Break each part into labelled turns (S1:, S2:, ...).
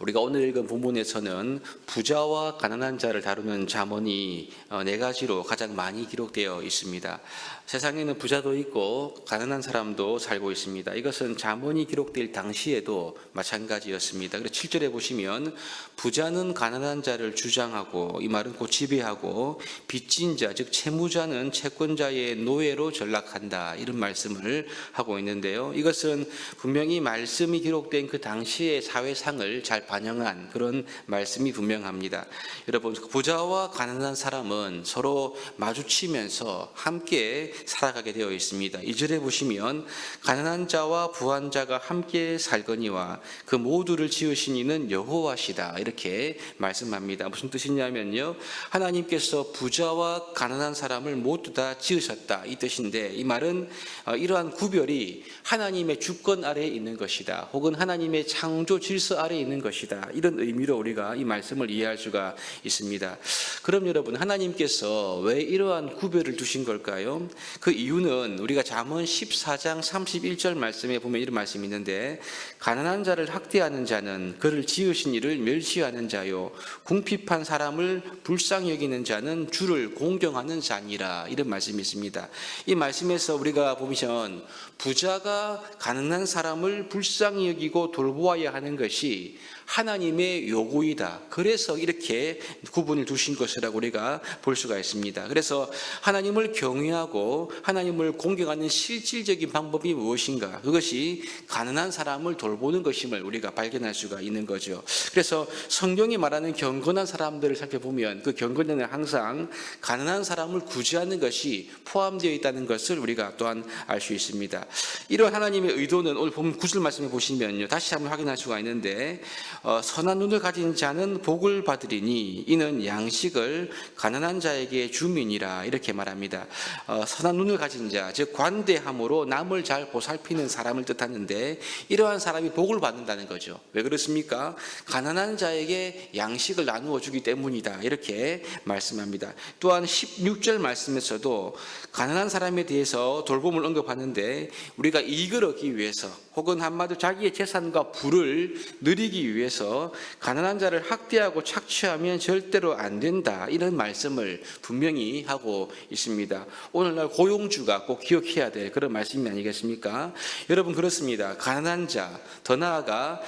S1: 우리가 오늘 읽은 본문에서는 부자와 가난한 자를 다루는 잠언이 어, 네 가지로 가장 많이 기록되어 있습니다. 세상에는 부자도 있고 가난한 사람도 살고 있습니다. 이것은 잠언이 기록될 당시에도 마찬가지였습니다. 그래서 7절에 보시면 부자는 가난한 자를 주장하고 이 말은 곧 지배하고 빚진 자 즉 채무자는 채권자의 노예로 전락한다 이런 말씀을 하고 있는데요. 이것은 분명히 말씀이 기록된 그 당시의 사회상을 잘 반영한 그런 말씀이 분명합니다. 여러분 부자와 가난한 사람은 서로 마주치면서 함께 살아가게 되어 있습니다. 이절에 보시면 가난한 자와 부한 자가 함께 살거니와 그 모두를 지으신 이는 여호와시다 이렇게 말씀합니다. 무슨 뜻이냐면요. 하나님께서 부자와 가난한 사람을 모두 다 지으셨다 이 뜻인데 이 말은 어, 이러한 구별이 하나님의 주권 아래에 있는 것이다. 혹은 하나님의 창조 질서 아래에 있는 것이다. 이런 의미로 우리가 이 말씀을 이해할 수가 있습니다. 그럼 여러분 하나님께서 왜 이러한 구별을 두신 걸까요? 그 이유는 우리가 잠언 14장 31절 말씀에 보면 이런 말씀이 있는데 가난한 자를 학대하는 자는 그를 지으신 이를 멸시하는 자요 궁핍한 사람을 불쌍히 여기는 자는 주를 공경하는 자니라 이런 말씀이 있습니다. 이 말씀에서 우리가 보면 부자가 가난한 사람을 불쌍히 여기고 돌보아야 하는 것이 하나님의 요구이다. 그래서 이렇게 구분을 두신 것이라고 우리가 볼 수가 있습니다. 그래서 하나님을 경외하고 하나님을 공경하는 실질적인 방법이 무엇인가? 그것이 가난한 사람을 돌보는 것임을 우리가 발견할 수가 있는 거죠. 그래서 성경이 말하는 경건한 사람들을 살펴보면 그 경건에는 항상 가난한 사람을 구제하는 것이 포함되어 있다는 것을 우리가 또한 알 수 있습니다. 이런 하나님의 의도는 오늘 본 구절 말씀에 보시면요. 다시 한번 확인할 수가 있는데 어, 선한 눈을 가진 자는 복을 받으리니 이는 양식을 가난한 자에게 주민이라 이렇게 말합니다. 어, 선한 눈을 가진 자, 즉 관대함으로 남을 잘 보살피는 사람을 뜻하는데 이러한 사람이 복을 받는다는 거죠. 왜 그렇습니까? 가난한 자에게 양식을 나누어 주기 때문이다 이렇게 말씀합니다. 또한 16절 말씀에서도 가난한 사람에 대해서 돌봄을 언급하는데 우리가 얻기 위해서 혹은 한마디로 자기의 재산과 부를 누리기 위해서 가난한 자를 학대하고 착취하면 절대로 안 된다. 이런 말씀을 분명히 하고 있습니다. 오늘날 고용주가 꼭 기억해야 될 그런 말씀이 아니겠습니까? 여러분 그렇습니다. 가난한 자, 더 나아가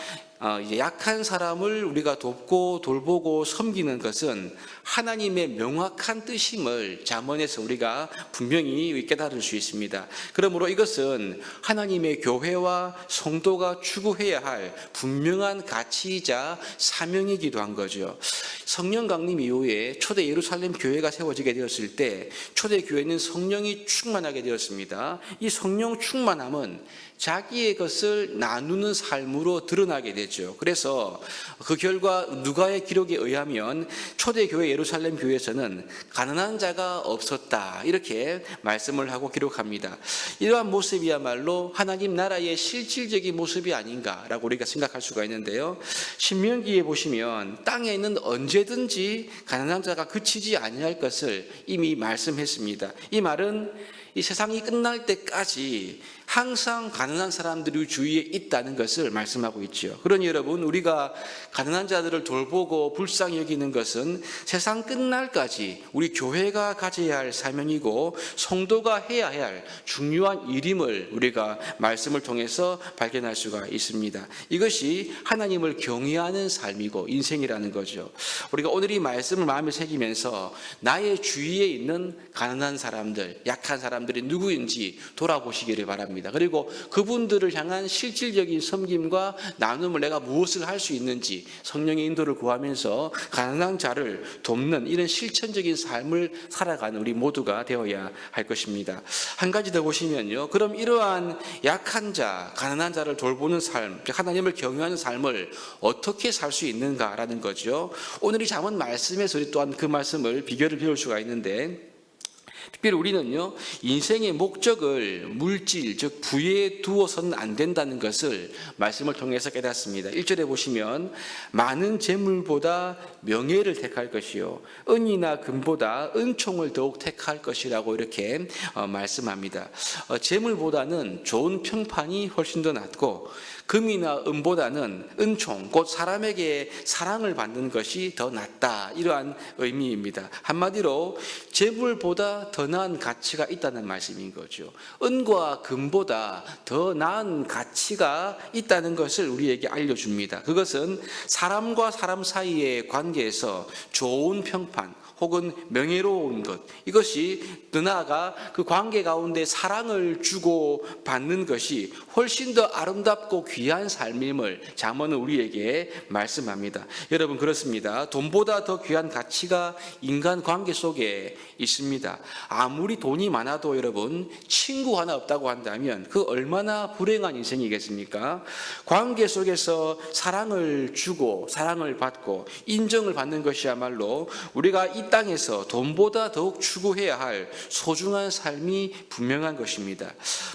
S1: 약한 사람을 우리가 돕고 돌보고 섬기는 것은 하나님의 명확한 뜻임을 잠언에서 우리가 분명히 깨달을 수 있습니다. 그러므로 이것은 하나님의 교회와 성도가 추구해야 할 분명한 가치이자 사명이기도 한 거죠. 성령 강림 이후에 초대 예루살렘 교회가 세워지게 되었을 때 초대 교회는 성령이 충만하게 되었습니다. 이 성령 충만함은 자기의 것을 나누는 삶으로 드러나게 되죠. 그래서 그 결과 누가의 기록에 의하면 초대교회 예루살렘 교회에서는 가난한 자가 없었다. 이렇게 말씀을 하고 기록합니다. 이러한 모습이야말로 하나님 나라의 실질적인 모습이 아닌가라고 우리가 생각할 수가 있는데요. 신명기에 보시면 땅에는 언제든지 가난한 자가 그치지 아니할 것을 이미 말씀했습니다. 이 말은 이 세상이 끝날 때까지 항상 가난한 사람들이 주위에 있다는 것을 말씀하고 있죠. 그러니 여러분, 우리가 가난한 자들을 돌보고 불쌍히 여기는 것은 세상 끝날까지 우리 교회가 가져야 할 사명이고 성도가 해야 할 중요한 일임을 우리가 말씀을 통해서 발견할 수가 있습니다. 이것이 하나님을 경외하는 삶이고 인생이라는 거죠. 우리가 오늘 이 말씀을 마음에 새기면서 나의 주위에 있는 가난한 사람들, 약한 사람들이 누구인지 돌아보시기를 바랍니다. 그리고 그분들을 향한 실질적인 섬김과 나눔을 내가 무엇을 할 수 있는지 성령의 인도를 구하면서 가난한 자를 돕는 이런 실천적인 삶을 살아가는 우리 모두가 되어야 할 것입니다. 한 가지 더 보시면요. 그럼 이러한 약한 자, 가난한 자를 돌보는 삶, 하나님을 경외하는 삶을 어떻게 살 수 있는가라는 거죠. 오늘 이 잠언 말씀에서 우리 또한 그 말씀을 비결을 배울 수가 있는데 특별히 우리는요, 인생의 목적을 물질, 즉, 부에 두어서는 안 된다는 것을 말씀을 통해서 깨닫습니다. 1절에 보시면, 많은 재물보다 명예를 택할 것이요, 은이나 금보다 은총을 더욱 택할 것이라고 이렇게 어, 말씀합니다. 어, 재물보다는 좋은 평판이 훨씬 더 낫고, 금이나 은보다는 은총, 곧 사람에게 사랑을 받는 것이 더 낫다. 이러한 의미입니다. 한마디로 재물보다 더 나은 가치가 있다는 말씀인 거죠. 은과 금보다 더 나은 가치가 있다는 것을 우리에게 알려줍니다. 그것은 사람과 사람 사이의 관계에서 좋은 평판, 혹은 명예로운 것 이것이 더 나아가 그 관계 가운데 사랑을 주고 받는 것이 훨씬 더 아름답고 귀한 삶임을 잠언은 우리에게 말씀합니다. 여러분 그렇습니다. 돈보다 더 귀한 가치가 인간 관계 속에 있습니다. 아무리 돈이 많아도 여러분 친구 하나 없다고 한다면 그 얼마나 불행한 인생이겠습니까? 관계 속에서 사랑을 주고 사랑을 받고 인정을 받는 것이야말로 우리가 이 땅에서 돈보다 더욱 추구해야 할 소중한 삶이 분명한 것입니다.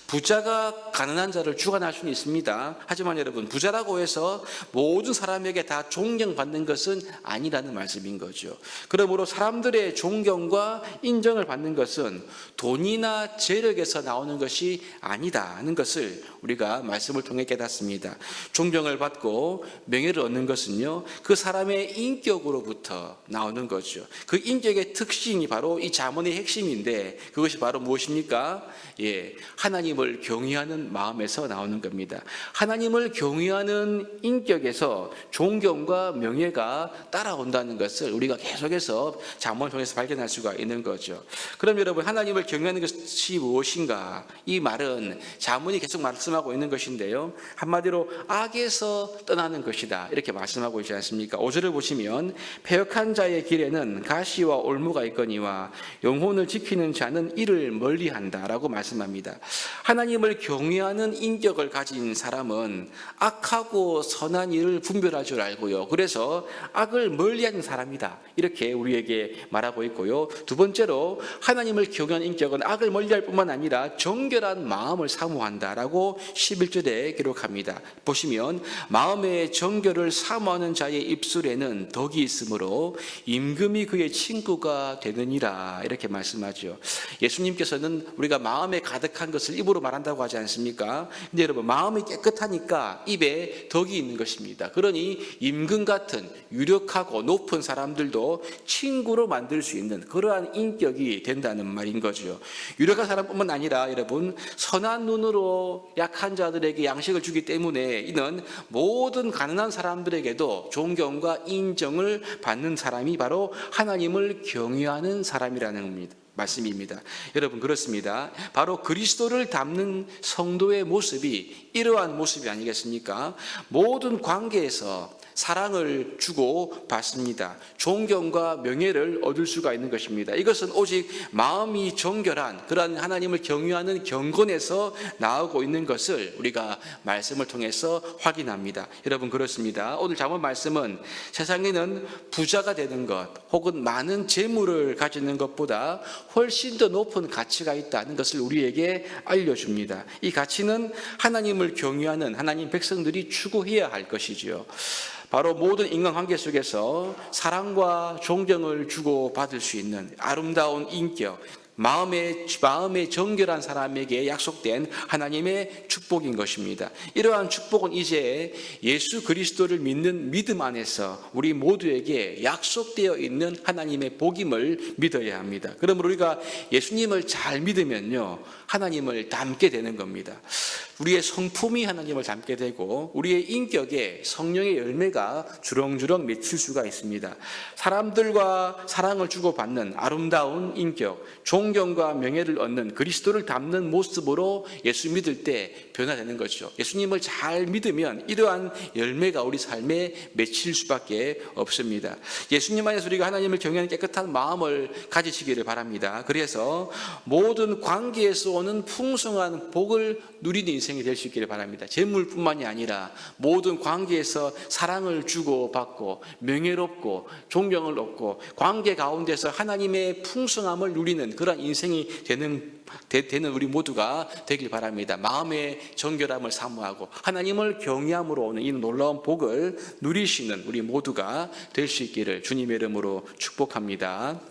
S1: 부자가 가난한 자를 주관할 수는 있습니다. 하지만 여러분, 부자라고 해서 모든 사람에게 다 존경받는 것은 아니라는 말씀인 거죠. 그러므로 사람들의 존경과 인정을 받는 것은 돈이나 재력에서 나오는 것이 아니다는 것을 우리가 말씀을 통해 깨닫습니다. 존경을 받고 명예를 얻는 것은요, 그 사람의 인격으로부터 나오는 거죠. 그 인격의 특징이 바로 이 자문의 핵심인데 그것이 바로 무엇입니까? 예, 하나님을 경외하는 마음에서 나오는 겁니다. 하나님을 경외하는 인격에서 존경과 명예가 따라온다는 것을 우리가 계속해서 자문을 통해서 발견할 수가 있는 거죠. 그럼 여러분 하나님을 경외하는 것이 무엇인가? 이 말은 자문이 계속 말씀하고 있는 것인데요. 한마디로 악에서 떠나는 것이다. 이렇게 말씀하고 있지 않습니까? 5절을 보시면 패역한 자의 길에는 가시 와 올무가 있거니와 영혼을 지키는 자는 이를 멀리한다라고 말씀합니다. 하나님을 경외하는 인격을 가진 사람은 악하고 선한 일을 분별할 줄 알고요. 그래서 악을 멀리하는 사람이다. 이렇게 우리에게 말하고 있고요. 두 번째로 하나님을 경외하는 인격은 악을 멀리할 뿐만 아니라 정결한 마음을 사모한다라고 11절에 기록합니다. 보시면 마음의 정결을 사모하는 자의 입술에는 덕이 있으므로 임금이 그의 친구가 되느니라 이렇게 말씀하죠. 예수님께서는 우리가 마음에 가득한 것을 입으로 말한다고 하지 않습니까? 근데 여러분 마음이 깨끗하니까 입에 덕이 있는 것입니다. 그러니 임금 같은 유력하고 높은 사람들도 친구로 만들 수 있는 그러한 인격이 된다는 말인 거죠. 유력한 사람뿐만 아니라 여러분 선한 눈으로 약한 자들에게 양식을 주기 때문에 이는 모든 가난한 사람들에게도 존경과 인정을 받는 사람이 바로 하나님 을 경외하는 사람이라는 겁니다. 말씀입니다. 여러분 그렇습니다. 바로 그리스도를 담는 성도의 모습이 이러한 모습이 아니겠습니까? 모든 관계에서 사랑을 주고 받습니다. 존경과 명예를 얻을 수가 있는 것입니다. 이것은 오직 마음이 정결한 그러한 하나님을 경유하는 경건에서 나오고 있는 것을 우리가 말씀을 통해서 확인합니다. 여러분 그렇습니다. 오늘 잡은 말씀은 세상에는 부자가 되는 것 혹은 많은 재물을 가지는 것보다 훨씬 더 높은 가치가 있다는 것을 우리에게 알려줍니다. 이 가치는 하나님을 경유하는 하나님 백성들이 추구해야 할 것이지요. 바로 모든 인간관계 속에서 사랑과 존경을 주고 받을 수 있는 아름다운 인격, 마음의 마음의 정결한 사람에게 약속된 하나님의 축복인 것입니다. 이러한 축복은 이제 예수 그리스도를 믿는 믿음 안에서 우리 모두에게 약속되어 있는 하나님의 복임을 믿어야 합니다. 그러므로 우리가 예수님을 잘 믿으면요. 하나님을 닮게 되는 겁니다. 우리의 성품이 하나님을 닮게 되고 우리의 인격에 성령의 열매가 주렁주렁 맺힐 수가 있습니다. 사람들과 사랑을 주고받는 아름다운 인격, 존경과 명예를 얻는 그리스도를 닮는 모습으로 예수 믿을 때 변화되는 것이죠. 예수님을 잘 믿으면 이러한 열매가 우리 삶에 맺힐 수밖에 없습니다. 예수님 안에서 우리가 하나님을 경외하는 깨끗한 마음을 가지시기를 바랍니다. 그래서 모든 관계에서 오는 풍성한 복을 누리는 인생이 될 수 있기를 바랍니다. 재물뿐만이 아니라 모든 관계에서 사랑을 주고 받고 명예롭고 존경을 얻고 관계 가운데서 하나님의 풍성함을 누리는 그런 인생이 되는 되, 는 우리 모두가 되길 바랍니다. 마음의 정결함을 사모하고 하나님을 경외함으로 오는 이 놀라운 복을 누리시는 우리 모두가 될 수 있기를 주님의 이름으로 축복합니다.